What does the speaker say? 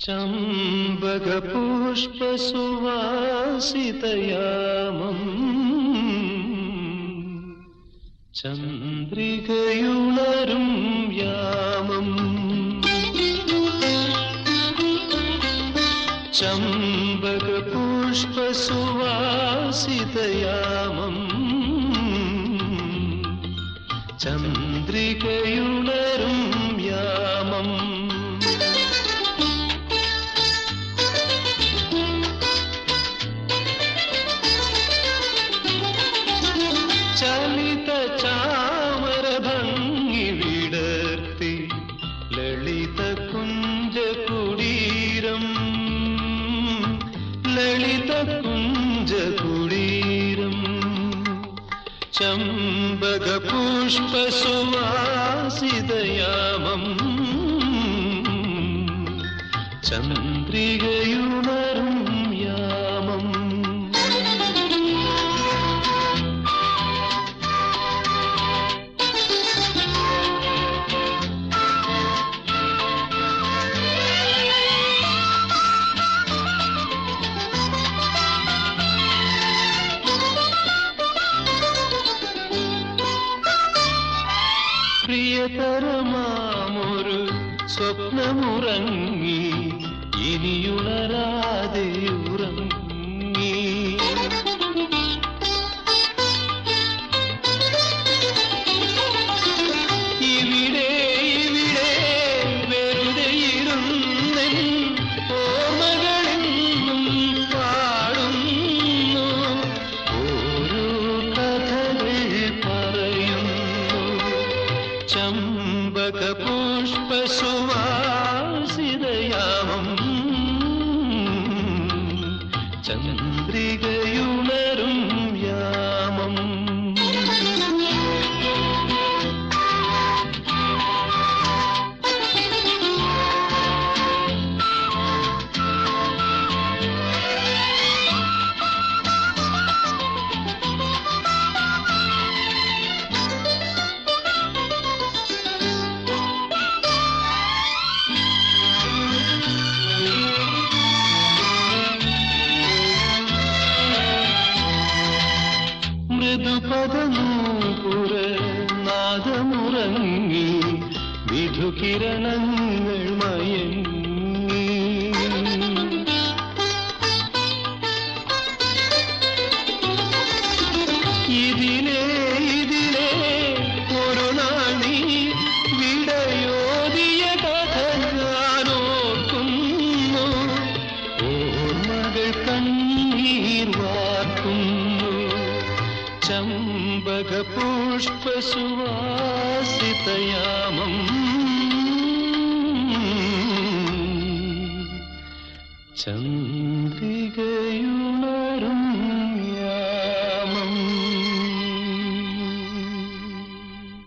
ചമ്പകപുഷ്പസുവാസിതയാമം. ചന്ദ്രികയുണരും യാമം. ചമ്പകപുഷ്പസുവാസിതയാമം. ചന്ദ്രികയുണരും ചലിത ചാമര ഭംഗി വിടർത്തി ലളിത കുഞ്ച കുടീരം. ലളിത കുഞ്ച കുടീരം. ചമ്പക പുഷ്പ സുവാസിതയാമം ചന്ദ്രികയുണരും പ്രിയതരമാമൊരു സ്വപ്നമുറങ്ങി ഇനിയുണരാതെ ഉറങ്ങി. ചമ്പക പുഷ്പ സുവാസിതയാമം ചന്ദ്രികയുണരും നാദമുറങ്ങി വിധുകിരണങ്ങൾ മയങ്ങി ചമ്പക പുഷ്പ സുവാസിതയാമം ചന്ദ്രി